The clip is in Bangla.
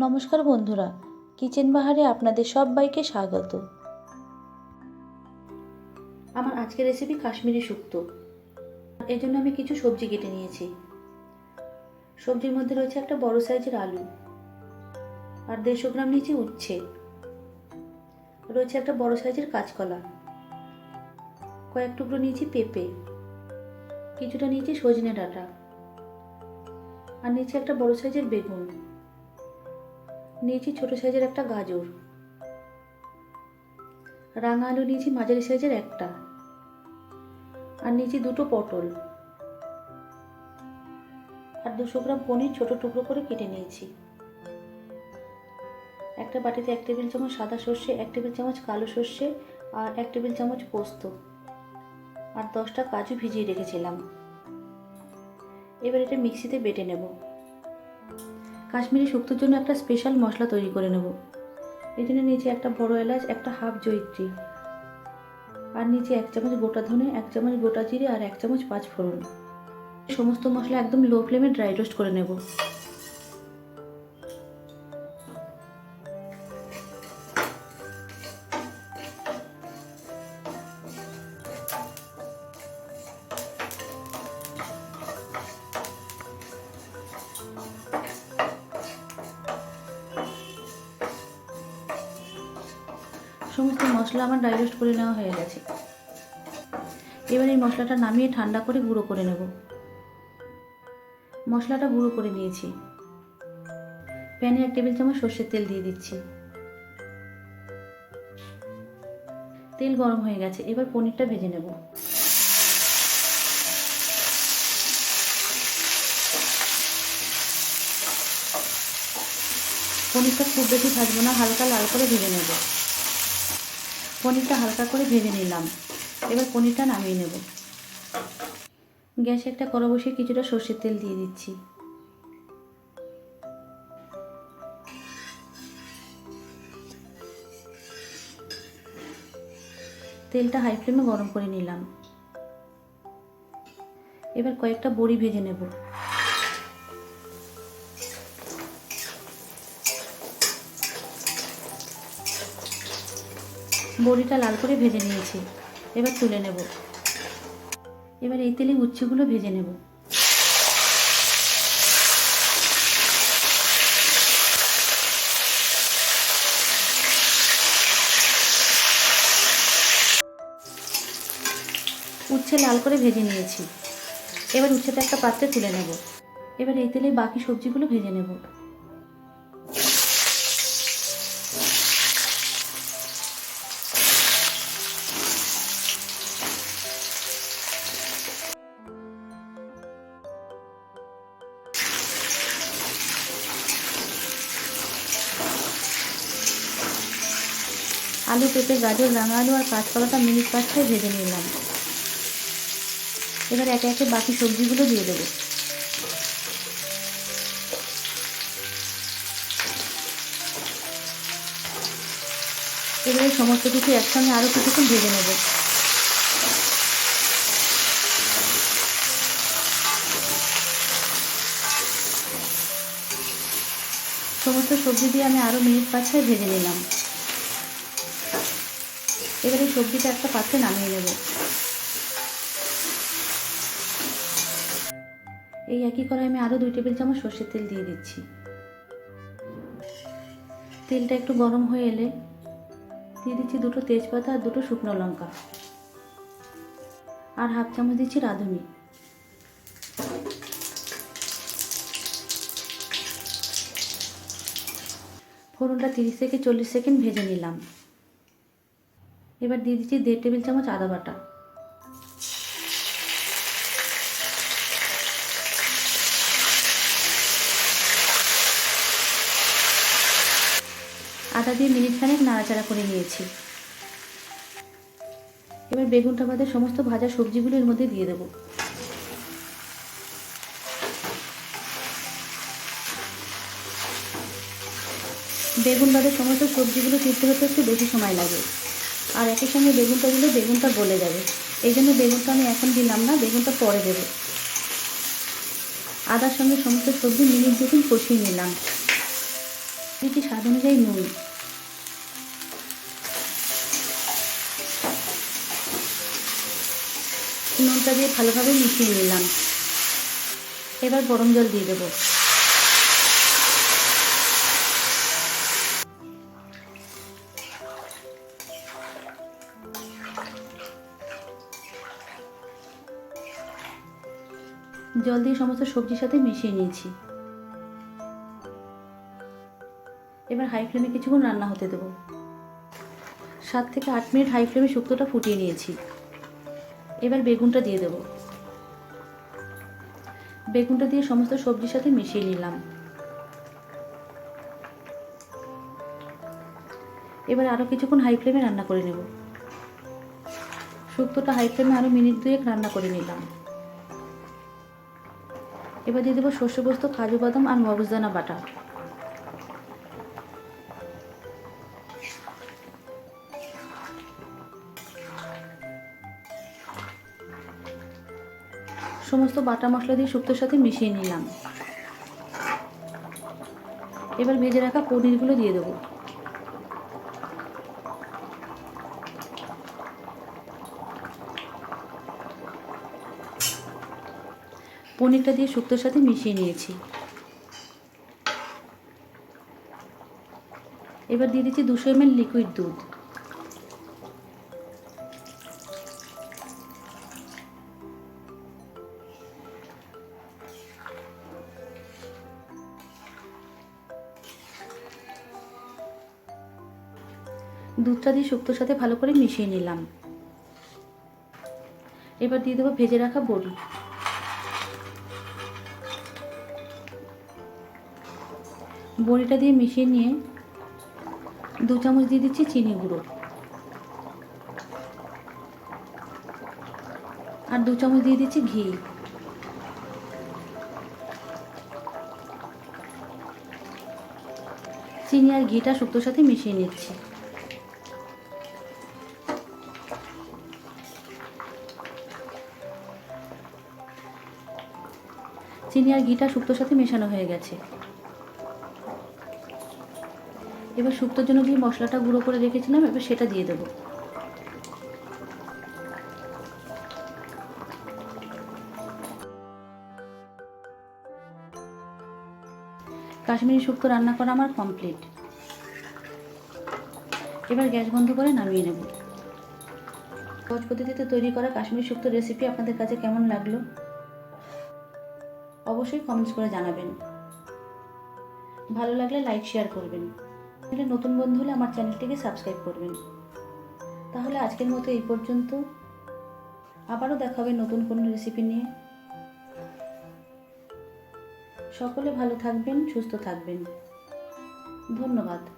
নমস্কার বন্ধুরা, কিচেন বাহারে আপনাদের সবাইকে স্বাগত। আমার আজকের রেসিপি কাশ্মীরি শুক্তো। এর জন্য আমি কিছু সবজি কেটে নিয়েছি। সবজির মধ্যে রয়েছে একটা বড় সাইজের আলু আর দেড়শো গ্রাম নিয়েছি উচ্ছে। রয়েছে একটা বড় সাইজের কাঁচকলা। কয়েক টুকরো নিয়েছি পেঁপে। কিছুটা নিয়েছি সজনে ডাঁটা। আর নিয়েছি একটা বড় সাইজের বেগুন। নিয়েছি ছোট সাইজের একটা গাজর। রাঙা আলু নিয়েছি মাঝারি সাইজের একটা। আর নিয়েছি দুটো পটল। আর দুশো গ্রাম পনির ছোট টুকরো করে কেটে নিয়েছি। একটা বাটিতে এক টেবিল চামচ সাদা সর্ষে, এক টেবিল চামচ কালো সর্ষে আর এক টেবিল চামচ পোস্ত। আর দশটা কাজু ভিজিয়ে রেখেছিলাম। এবার এটা মিক্সিতে বেটে নেব। কাশ্মীরি শুক্তোর জন্য একটা স্পেশাল মশলা তৈরি করে নেব। এই জন্য নিচে একটা বড় এলাচ, একটা হাফ জয়িত্রী। আর নিচে এক চামচ গোটা ধনে, এক চামচ গোটা জিরে আর এক চামচ পাঁচ ফোড়ন। সমস্ত মশলা একদম লো ফ্লেমে ড্রাই রোস্ট করে নেব। সমস্ত মশলা আমার ড্রাই রোস্ট করে নেওয়া হয়ে গেছে। এবার এই মশলাটা নামিয়ে ঠান্ডা করে গুঁড়ো করে নেব। মশলাটা গুঁড়ো করে নিয়েছি। প্যানে এক টেবিল চামচ সর্ষের তেল দিয়ে দিচ্ছি। তেল গরম হয়ে গেছে, এবার পনিরটা ভেজে নেব। পনিরটা খুব বেশি ভাজবো না, হালকা লাল করে ভেজে নেব। পনিরটা হালকা করে ভেজে নিলাম। এবার পনিরটা নামিয়ে নেব। গ্যাসে একটা কড়া বসিয়ে কিছুটা সর্ষের তেল দিয়ে দিচ্ছি। তেলটা হাই ফ্লেমে গরম করে নিলাম। এবার কয়েকটা বড়ি ভেজে নেব। বড়িটা লাল করে ভেজে নিয়েছি। এবার তুলে নেব। এবার এই তেলে উচ্ছেগুলো ভেজে নেব। উচ্ছে লাল করে ভেজে নিয়েছি। এবার উচ্ছেটা একটা পাত্রে তুলে নেব। এবার এই তেলে বাকি সবজিগুলো ভেজে নেব। আলু পেঁপে, গাজর, রাঙা আলু আর কাঁচকলাটা মিনিট পাঁচটায় ভেজে নিলাম। এবার একে একে বাকি সবজিগুলো দিয়ে দেবো। এবারে সমস্ত কিছু একসঙ্গে আরও কিছুক্ষণ ভেজে নেব। সমস্ত সবজি দিয়ে আমি আরও মিনিট পাঁচটায় ভেজে নিলাম। এবার সবজিটা একটা পাত্রে নামিয়ে নেব। এই একই কড়াই আমি আরও দুই টেবিল চামচ সর্ষের তেল দিয়ে দিচ্ছি। তেলটা একটু গরম হয়ে এলে দিয়ে দিচ্ছি দুটো তেজপাতা আর দুটো শুকনো লঙ্কা। আর হাফ চামচ দিচ্ছি রাঁধুনি। ফোড়নটা তিরিশ থেকে চল্লিশ সেকেন্ড ভেজে নিলাম। এবার দিয়ে দিচ্ছি দেড় টেবিল চামচ আদা বাটা। আদা দিয়ে মিনিট খানেক নাড়াচাড়া করে নিয়েছি। এবার বেগুনটা বাদে সমস্ত ভাজা সবজিগুলো এর মধ্যে দিয়ে দেবো। বেগুন বাদে সমস্ত সবজিগুলো সিদ্ধ হতে একটু বেশি সময় লাগে। আর একই সঙ্গে বেগুনটা দিলে বেগুনটা গলে যাবে। এই জন্য বেগুনটা আমি এখন দিলাম না, বেগুনটা পরে দেবো। আদার সঙ্গে সমস্ত সবজি মিনিট দুদিন কষিয়ে নিলাম। দিচ্ছি স্বাদ অনুযায়ী নুন। নুনটা দিয়ে ভালোভাবে মিশিয়ে নিলাম। এবার গরম জল দিয়ে দেবো। জল দিয়ে সমস্ত সবজির সাথে মিশিয়ে নিয়েছি। এবার হাই ফ্লেমে কিছুক্ষণ রান্না হতে দেবো। সাত থেকে আট মিনিট হাই ফ্লেমে শুক্তোটা ফুটিয়ে নিয়েছি। এবার বেগুনটা দিয়ে দেবো। বেগুনটা দিয়ে সমস্ত সবজির সাথে মিশিয়ে নিলাম। এবার আরও কিছুক্ষণ হাই ফ্লেমে রান্না করে নেব। শুক্তোটা হাই ফ্লেমে আরও মিনিট দুয়েক রান্না করে নিলাম। এবার দিয়ে দেবো শস্য পোস্ত, কাজু বাদাম আর মগজদানা বাটা। সমস্ত বাটা মশলা দিয়ে শুক্তোর সাথে মিশিয়ে নিলাম। এবার ভেজে রাখা পনিরগুলো দিয়ে দেবো। পনিরটা দিয়ে শুক্তোর সাথে মিশিয়ে নিয়েছি। এবার দিয়ে দিচ্ছি দুশো এমএল লিকুইড দুধ। দুধটা দিয়ে শুক্তোর সাথে ভালো করে মিশিয়ে নিলাম। এবার দিয়ে দেবো ভেজে রাখা বড়ি। বড়িটা দিয়ে মিশিয়ে নিয়ে দু চামচ দিয়ে দিচ্ছি চিনি গুঁড়ো। আর দু চামচ দিয়ে দিচ্ছি ঘি। চিনি আর ঘিটা শুক্তোর সাথে মিশিয়ে নিচ্ছি। চিনি আর ঘিটা শুক্তোর সাথে মেশানো হয়ে গেছে। এবার শুক্তোর জন্য যে মশলাটা গুঁড়ো করে রেখেছিলাম, এবার সেটা দিয়ে দেবো। কাশ্মীরি শুক্তো রান্না করা আমার কমপ্লিট এবার গ্যাস বন্ধ করে নামিয়ে নেব। সহজ পদ্ধতিতে তৈরি করা কাশ্মীরি শুক্তো রেসিপি আপনাদের কাছে কেমন লাগল? অবশ্যই কমেন্টস করে জানাবেন। ভালো লাগলে লাইক শেয়ার করবেন। নতুন বন্ধু হলে আমার চ্যানেলটিকে সাবস্ক্রাইব করবেন। তাহলে আজকের মতো এই পর্যন্ত। আবারও দেখা হবে নতুন কোনো রেসিপি নিয়ে। সকলে ভালো থাকবেন, সুস্থ থাকবেন। ধন্যবাদ।